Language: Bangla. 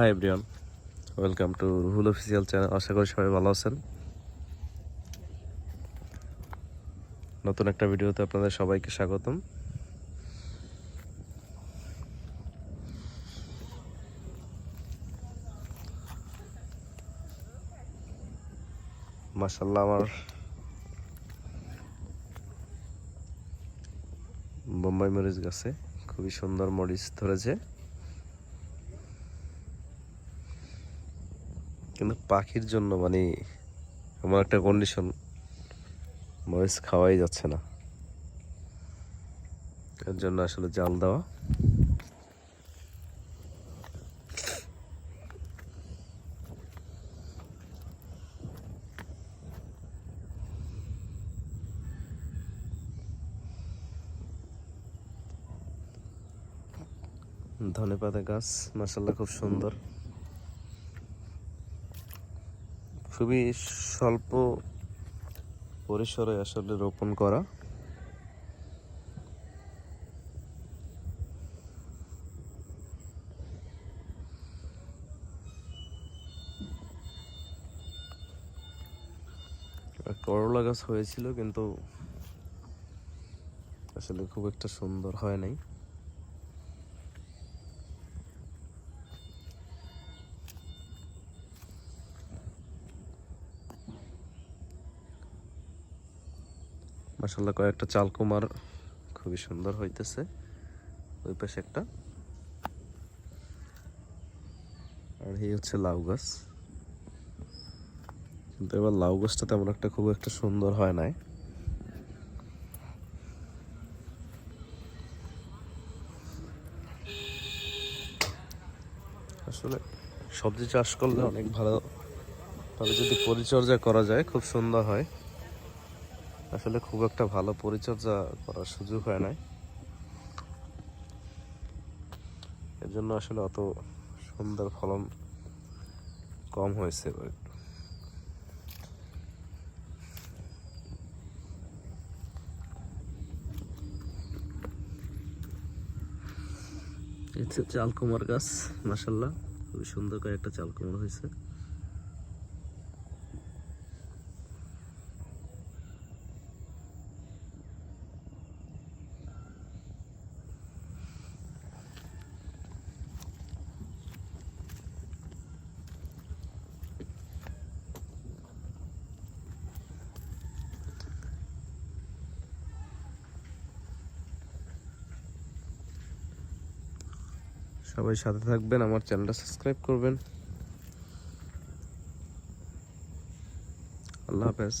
Hi everyone welcome to Ruhul official channel আশা করি সবাই ভালো আছেন। নতুন একটা ভিডিওতে আপনাদের সবাইকে স্বাগতম। মাসাল্লাহ আমার বোম্বাই মরিচ গাছে খুবই সুন্দর মরিচ ধরেছে। কিন্তু পাখির জন্য মানে আমার একটা কন্ডিশন মরিচ খাওয়াই যাচ্ছে না। এর জন্য আসলে জাল দেওয়া। ধনে পাতা গাছ মাসাল্লাহ খুব সুন্দর। খুবই স্বল্প পরিসরে আসলে রোপণ করা। করলা গাছ হয়েছিল কিন্তু আসলে খুব একটা সুন্দর হয় নাই। মাসাল্লাহ কয়েকটা চালকুমার। খুবই সুন্দর হইতেছে। ওই পাশে একটা। আর এই হচ্ছে লাউ গাছ। কিন্তু এবার লাউ গাছটা তেমন একটা খুব একটা সুন্দর হয় নাই। আসলে সবজি চাষ করলে অনেক ভালো ভাবে যদি পরিচর্যা করা যায়, খুব সুন্দর হয়। আসলে খুব একটা ভালো পরিচর্যা করার সুযোগ হয় নাই এর জন্য আসলে অত সুন্দর ফলন কম হয়েছে এবার। চালকুমার গাছ মাসাল্লাহ খুবই সুন্দর করে একটা চালকুমার হয়েছে সবাই সাথে থাকবেন আমার চ্যানেলটা সাবস্ক্রাইব করবেন। আল্লাহ হাফেজ।